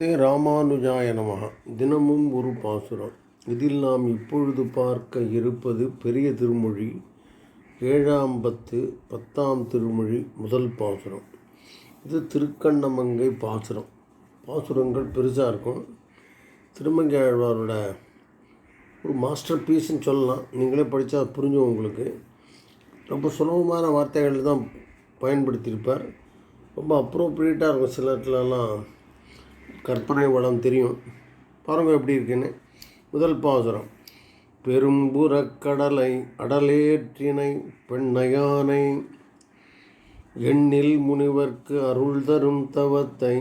ஸ்ரீ ராமானுஜாய நமக தினமும் ஒரு பாசுரம். இதில் நாம் இப்பொழுது பார்க்க இருப்பது பெரிய திருமொழி ஏழாம் பத்து பத்தாம் திருமொழி முதல் பாசுரம். இது திருக்கண்ணமங்கை பாசுரம். பாசுரங்கள் பெருசாக இருக்கும். திருமங்கை ஆழ்வாரோட ஒரு மாஸ்டர் பீஸ்ன்னு சொல்லலாம். நீங்களே படித்தா புரிஞ்சும் உங்களுக்கு. ரொம்ப சுலபமான வார்த்தைகள் தான் பயன்படுத்தியிருப்பார். ரொம்ப அப்ரோப்ரியேட்டாக இருக்கும் சில இடத்துலலாம் கற்பனை வளம் தெரியும். பாருங்க எப்படி இருக்குன்னு. முதல் பாசுரம். பெரும்புறக்கடலை அடலேற்றினை பெண்ணையானை எண்ணில் முனிவர்க்கு அருள் தரும் தவத்தை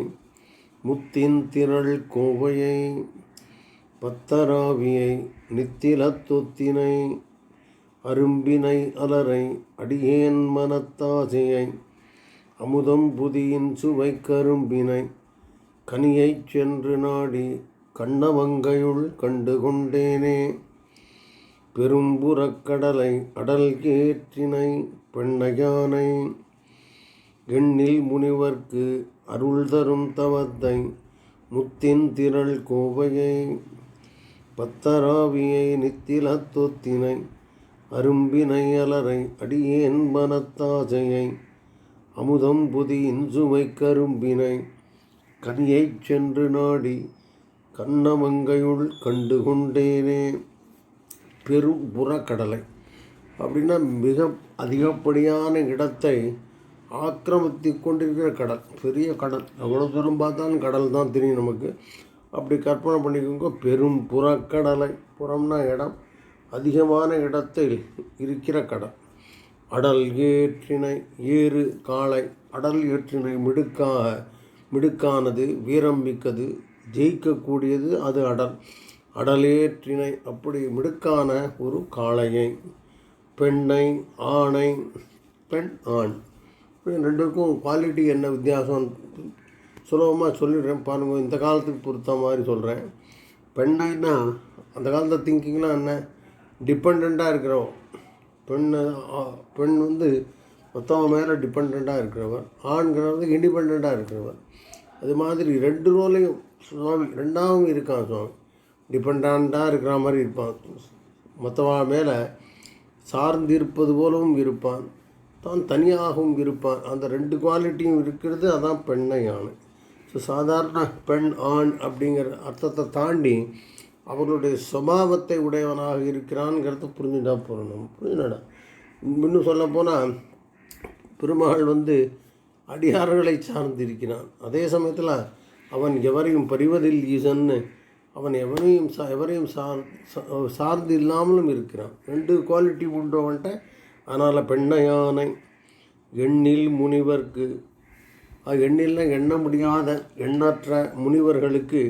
முத்தின் திரள் கோவையை பத்தராவியை நித்திலத்தொத்தினை அரும்பினை அலரை அடியேன் மனத்தாசையை அமுதம் புதியின் சுவை கரும்பினை கனியைச் சென்று நாடி கண்ணவங்கையுள் கண்டு கொண்டேனே பெரும்புறக்கடலை அடல் ஏற்றினை பெண்ணையானை எண்ணில் முனிவர்க்கு அருள் தரும் தவத்தை முத்தின் திரள் கோவையை பத்தராவியை நித்திலத்தொத்தினை அரும்பினை அலரை அடியேன் மனத்தாஜையை அமுதம் புதியின் சுவை கரும்பினை கனியைச் சென்று நாடி கண்ணமங்கையுள் கண்டு கொண்டேனே பெரும் புறக்கடலை அப்படின்னா மிக அதிகப்படியான இடத்தை ஆக்கிரமித்து கொண்டிருக்கிற கடல். பெரிய கடல். எவ்வளோ தூரம் பார்த்தாலும் கடல் தான் தெரியும் நமக்கு. அப்படி கற்பனை பண்ணிக்கோங்க. பெரும் புறக்கடலை புறம்னா இடம். அதிகமான இடத்தில் இருக்கிற கடல். அடல் ஏற்றினை ஏறு காளை. அடல் ஏற்றினை மிடுக்காக மிடுக்கானது வீரம் மிக்கது ஜெயிக்கக்கூடியது அது அடல். அடலேற்றினை அப்படி மிடுக்கான ஒரு காளையை பெண்ணை ஆணை பெண் ஆண். ரெண்டுக்கும் குவாலிட்டி என்ன வித்தியாசம்? சுலபமாக சொல்லிடுறேன். பாருங்கள் இந்த காலத்துக்கு பொறுத்த மாதிரி சொல்கிறேன் பெண்ணைனா அந்த காலத்தில் திங்கிங்லாம் என்ன? டிபெண்ட்டாக இருக்கிறோம் பெண் பெண் வந்து மற்றவங்க மேலே டிபெண்ட்டாக இருக்கிறவர் ஆண்கிறவர் இண்டிபெண்ட்டாக இருக்கிறவர் அது மாதிரி ரெண்டு ரோலையும் சுவாமி ரெண்டாவும் இருக்கான் சுவாமி? டிபெண்டாக இருக்கிற மாதிரி இருப்பான். மற்றவா மேலே சார்ந்து இருப்பது போலவும் இருப்பான். தான் தனியாகவும் இருப்பான். அந்த ரெண்டு குவாலிட்டியும் இருக்கிறது அதான் பெண்ணை ஆண் ஸோ சாதாரண பெண் ஆண் அப்படிங்கிற அர்த்தத்தை தாண்டி அவர்களுடைய சுபாவத்தை உடையவனாக இருக்கிறான்ங்கிறத புரிஞ்சுட்டா போகணும் புரிஞ்சுடா இன்னும் சொல்லப்போனால் பெருமகள் வந்து அடியார்களை சார்ந்திருக்கிறான். அதே சமயத்தில் அவன் எவரையும் பறிவதில் ஈசன்னு அவன் எவனையும் சா எவரையும் சார் சார்ந்து இல்லாமலும் இருக்கிறான். ரெண்டு குவாலிட்டி உண்டவன்ட்ட அதனால் பெண்ணையானை எண்ணில் முனிவர்க்கு எண்ணில் எண்ண முடியாத எண்ணற்ற முனிவர்களுக்கு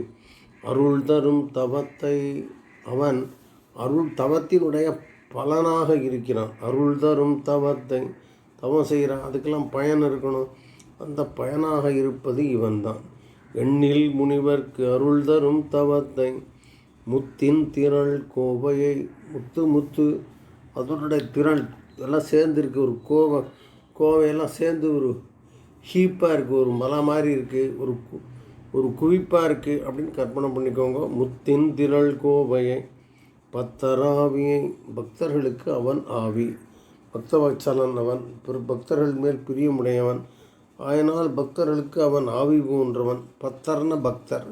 அருள் தரும் தவத்தை அவன் அருள் தவத்தினுடைய பலனாக இருக்கிறான். அருள் தரும் தவத்தை தவம் செய்கிறான். அதுக்கெல்லாம் பயன் இருக்கணும். அந்த பயனாக இருப்பது இவன்தான். எண்ணில் முனிவர்க்கு அருள் தரும் தவத்தை முத்தின் திரள் கோவையை முத்து முத்து அதனுடைய திரள் எல்லாம் சேர்ந்துருக்கு. ஒரு கோவை கோவையெல்லாம் சேர்ந்து ஒரு ஹீப்பாக இருக்குது ஒரு மலை மாதிரி இருக்குது ஒரு ஒரு குவிப்பாக இருக்குது அப்படின்னு கற்பனை பண்ணிக்கோங்க. முத்தின் திரள் கோவையை பத்தராவியை பக்தர்களுக்கு அவன் ஆவி. பக்தவச்சலன் அவன் பிற பக்தர்கள் மேல் பிரியமுடையவன். ஆயினால் பக்தர்களுக்கு அவன் ஆவி போன்றவன். பத்தர்ன பக்தர்.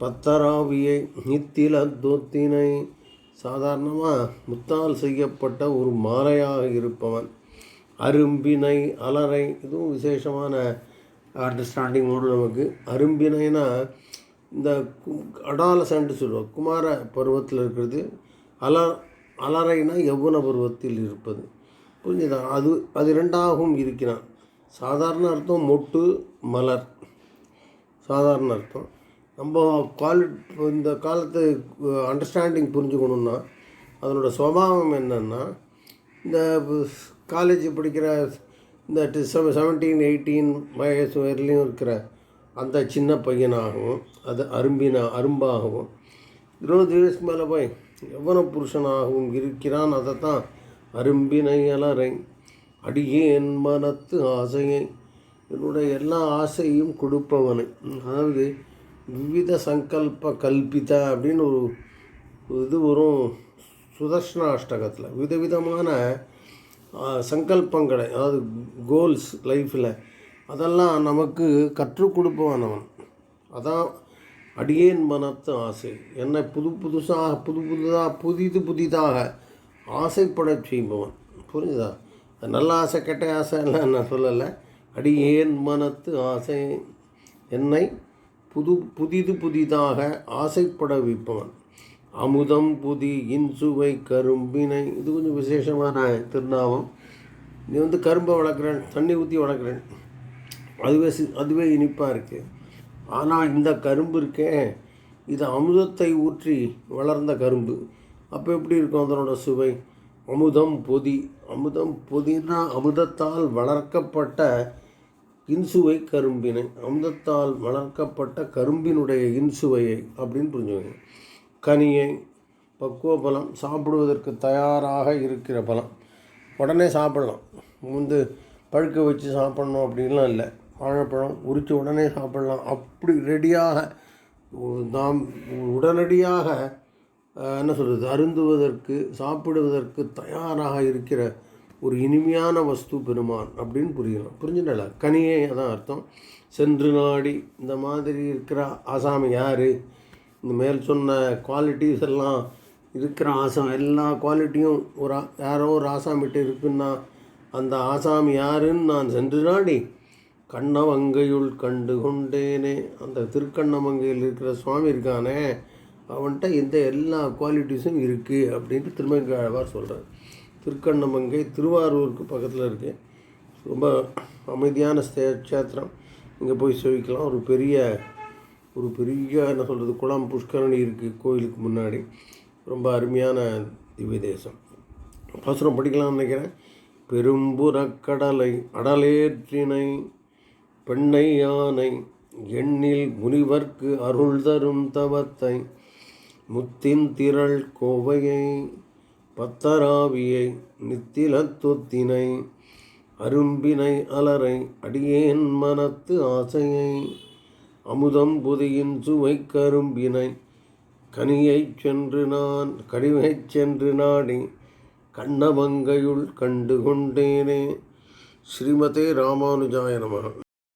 பத்தராவியை நித்தில தோத்தினை சாதாரணமாக முத்தால் செய்யப்பட்ட ஒரு மாலையாக இருப்பவன். அரும்பினை அலரை இதுவும் விசேஷமான அண்டர்ஸ்டாண்டிங்கோடு நமக்கு. அரும்பினைனா இந்த அடாலசன்ட்டு சொல்லுவோம். குமார பருவத்தில் இருக்கிறது. அல அலரைனா யவுன பருவத்தில் இருப்பது. புரிஞ்சுதா? அது அது ரெண்டாகவும் இருக்கிறான் சாதாரண அர்த்தம் மொட்டு மலர். சாதாரண அர்த்தம். நம்ம குவாலி இந்த காலத்து அண்டர்ஸ்டாண்டிங் புரிஞ்சுக்கணுன்னா அதனோட சுவாவம் என்னென்னா இந்த காலேஜ் படிக்கிற இந்த செவன்டீன் எயிட்டீன் வயசு வரையிலையும் இருக்கிற அந்த சின்ன பையனாகவும் அது அரும்பினா அரும்பாகவும் இருபது வயசு மேலே போய் எவ்வளோ புருஷனாகவும் இருக்கிறான் அதை தான் அரும்பினை அலரை அடியேன் மனத்து ஆசையை. என்னுடைய எல்லா ஆசையும் கொடுப்பவனை. அதாவது விவித சங்கல்ப கல்பித அப்படின்னு ஒரு இது வரும் சுதர்ஷன அஷ்டகத்தில் விதவிதமான சங்கல்பங்களை அதாவது கோல்ஸ் லைஃப்பில் அதெல்லாம் நமக்கு கற்றுக் கொடுப்பவன் அவன். அதான் அடியேன் மனத்து ஆசை. என்னை புது புதுசாக புது புதுதாக புதிது புதிதாக ஆசைப்படச் செய்பவன். புரியுதா நல்ல ஆசை கெட்ட ஆசை எல்லாம் நான் சொல்லலை. அடியேன் மனத்து ஆசை. என்னை புது புதிது புதிதாக ஆசைப்பட வைப்பவன். அமுதம் புதி இன்சுவை கரும்பினை. இது கொஞ்சம் விசேஷமான திருநாமம் நீ வந்து கரும்பை வளர்க்குறேன் தண்ணி ஊற்றி வளர்க்குறேன். அதுவே சி அதுவே இனிப்பாக இருக்குது ஆனால் இந்த கரும்பு இருக்கே இது அமுதத்தை ஊற்றி வளர்ந்த கரும்பு. அப்போ எப்படி இருக்கும் அதனோட சுவை? அமுதம் பொதி. அமுதம் பொதினா அமுதத்தால் வளர்க்கப்பட்ட இன்சுவை கரும்பினை. அமுதத்தால் வளர்க்கப்பட்ட கரும்பினுடைய இன்சுவையை அப்படின்னு புரிஞ்சுக்கோங்க. கனியை பக்குவ பழம் சாப்பிடுவதற்கு தயாராக இருக்கிற பழம். உடனே சாப்பிடலாம். வந்து பழுக்க வச்சு சாப்பிட்ணும் அப்படின்லாம் இல்லை. வாழைப்பழம் உரித்து உடனே சாப்பிடலாம். அப்படி ரெடியாக நாம் உடனடியாக என்ன சொல்கிறது அருந்துவதற்கு சாப்பிடுவதற்கு தயாராக இருக்கிற ஒரு இனிமையான வஸ்து பெருமான் அப்படின்னு புரியலாம். புரிஞ்சுட்டல கனியே அதான் அர்த்தம். சென்று நாடி இந்த மாதிரி இருக்கிற ஆசாமி யார்? இந்த மேல் சொன்ன குவாலிட்டிஸ் எல்லாம் இருக்கிற ஆசாம் எல்லா குவாலிட்டியும் ஒரு யாரோ ஒரு ஆசாமிட்டு இருக்குன்னா அந்த ஆசாமி யாருன்னு நான் சென்று நாடி கண்ணவங்கையுள் கண்டு கொண்டேனே. அந்த திருக்கண்ணமங்கையில் இருக்கிற சுவாமி இருக்கானே அவன்கிட்ட இந்த எல்லா குவாலிட்டிஸும் இருக்குது அப்படின்ட்டு திருமங்கையாழ்வார் சொல்கிறார் திருக்கண்ணமங்கை திருவாரூருக்கு பக்கத்தில் இருக்குது ரொம்ப அமைதியான ஸ்தே க்ஷேத்திரம். இங்கே போய் சேவிக்கலாம். ஒரு பெரிய ஒரு பெரிய என்ன சொல்கிறது குளம் புஷ்கரணி இருக்குது கோயிலுக்கு முன்னாடி. ரொம்ப அருமையான திவ்ய தேசம். பாசுரம் படிக்கலாம்னு நினைக்கிறேன். பெரும்புறக்கடலை அடலேற்றினை பெண்ணை யானை எண்ணில் முனிவர்க்கு அருள் தரும் தவத்தை முத்தின் திரள் கோவையை பத்தராவியை நித்திலத்துத்தினை அரும்பினை அலரை அடியேன் மனத்து ஆசையை அமுதம் புதியின் சுவை கரும்பினை கனியைச் சென்று நான் கனிவைச் சென்று நாடி கண்ணமங்கையுள் கண்டு கொண்டேனே. ஸ்ரீமதே ராமானுஜாய நமः